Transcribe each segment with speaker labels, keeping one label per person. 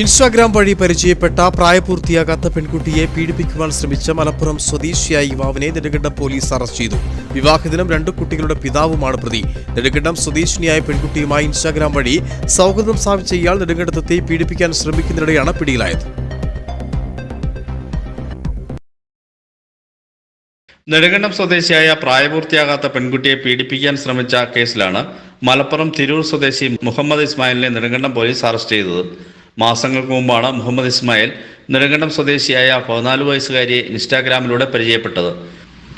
Speaker 1: Instagram വഴി പരിചയപ്പെട്ട പ്രായപൂർത്തിയാകാത്ത പെൺകുട്ടിയെ പീഡിപ്പിക്കുവാൻ ശ്രമിച്ച മലപ്പുറം സ്വദേശിയായ യുവാവിനെ നെടുകണ്ടം പോലീസ് അറസ്റ്റ് ചെയ്തു. വിവാഹദിനം രണ്ട് കുട്ടികളുടെ പിതാവുമാണ് പ്രതി. നെടുങ്കണ്ടം സ്വദേശിനിയായ പെൺകുട്ടിയുമായി ഇൻസ്റ്റാഗ്രാം വഴി സൗഹൃദം സ്ഥാപിച്ച ഇയാൾ നെടുങ്കണ്ടത്തെ പീഡിപ്പിക്കാൻ ശ്രമിക്കുന്നതിനിടെയാണ് പിടിയിലായത്.
Speaker 2: നെടുങ്കണ്ടം സ്വദേശിയായ പ്രായപൂർത്തിയാകാത്ത പെൺകുട്ടിയെ പീഡിപ്പിക്കാൻ ശ്രമിച്ച കേസിലാണ് മലപ്പുറം തിരൂർ സ്വദേശി മുഹമ്മദ് ഇസ്മായിലിനെ നെടുങ്കണ്ടം പോലീസ് അറസ്റ്റ് ചെയ്തത്. മാസങ്ങൾക്ക് മുമ്പാണ് മുഹമ്മദ് ഇസ്മായിൽ നെടുങ്കണ്ടം സ്വദേശിയായ പതിനാല് വയസ്സുകാരിയെ ഇൻസ്റ്റാഗ്രാമിലൂടെ പരിചയപ്പെട്ടത്.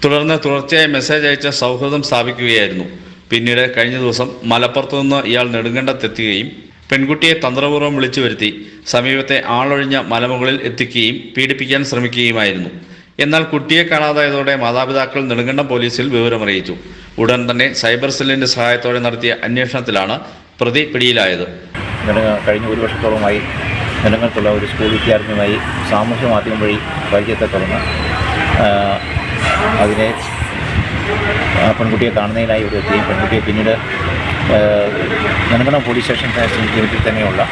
Speaker 2: തുടർന്ന് തുടർച്ചയായി മെസ്സേജ് അയച്ച സൗഹൃദം സ്ഥാപിക്കുകയായിരുന്നു. പിന്നീട് കഴിഞ്ഞ ദിവസം മലപ്പുറത്തു നിന്ന് ഇയാൾ നെടുങ്കണ്ടത്തെത്തുകയും പെൺകുട്ടിയെ തന്ത്രപൂർവം വിളിച്ചു വരുത്തി സമീപത്തെ ആളൊഴിഞ്ഞ മലമുകളിൽ എത്തിക്കുകയും പീഡിപ്പിക്കാൻ ശ്രമിക്കുകയുമായിരുന്നു. എന്നാൽ കുട്ടിയെ കാണാതായതോടെ മാതാപിതാക്കൾ നെടുങ്കണ്ടം പോലീസിൽ വിവരമറിയിച്ചു. ഉടൻ തന്നെ സൈബർ സെല്ലിന്റെ സഹായത്തോടെ നടത്തിയ അന്വേഷണത്തിലാണ് പ്രതി പിടിയിലായത്.
Speaker 3: കഴിഞ്ഞ ഒരു വർഷത്തോളമായി ജനങ്ങൾക്കുള്ള ഒരു സ്കൂൾ വിദ്യാർത്ഥിയുമായി സാമൂഹ്യ മാധ്യമം വഴി പരിചയത്തെ തുടർന്ന് അതിനെ പെൺകുട്ടിയെ കാണുന്നതിനായി ഒരു എത്തുകയും പെൺകുട്ടിയെ പിന്നീട് നെടുങ്കണം പോലീസ് സ്റ്റേഷൻ ലിമിറ്റിൽ തന്നെയുള്ള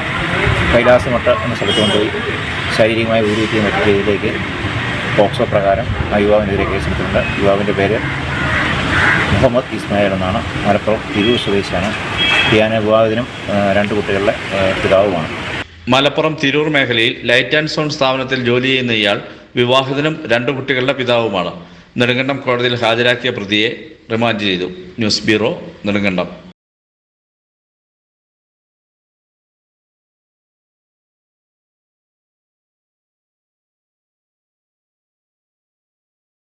Speaker 3: കൈലാസമട്ട എന്ന സ്ഥലത്ത് കൊണ്ടുപോയി ശാരീരികമായ ഊരുവയ്ക്കുകയും മറ്റു ചെയ്തതിലേക്ക് പോക്സോ പ്രകാരം ആ യുവാവിനെതിരെ കേസെടുത്തിട്ടുണ്ട്. യുവാവിന്റെ പേര് മുഹമ്മദ് ഇസ്മായിൽ എന്നാണ്. മലപ്പുറം തിരൂർ സ്വദേശിയാണ്. ടിയാന വിവാഹത്തിനും രണ്ട് കുട്ടികളുടെ പിതാവുമാണ്.
Speaker 2: മലപ്പുറം തിരൂർ മേഖലയിൽ ലൈറ്റ് ആൻഡ് സൗണ്ട് സ്ഥാപനത്തിൽ ജോലി ചെയ്യുന്ന ഇയാൾ വിവാഹത്തിനും രണ്ട് കുട്ടികളുടെ പിതാവുമാണ്. നെടുങ്കണ്ടം കോടതിയിൽ ഹാജരാക്കിയ പ്രതിയെ റിമാൻഡ് ചെയ്തു. News bureau Nedumkandam.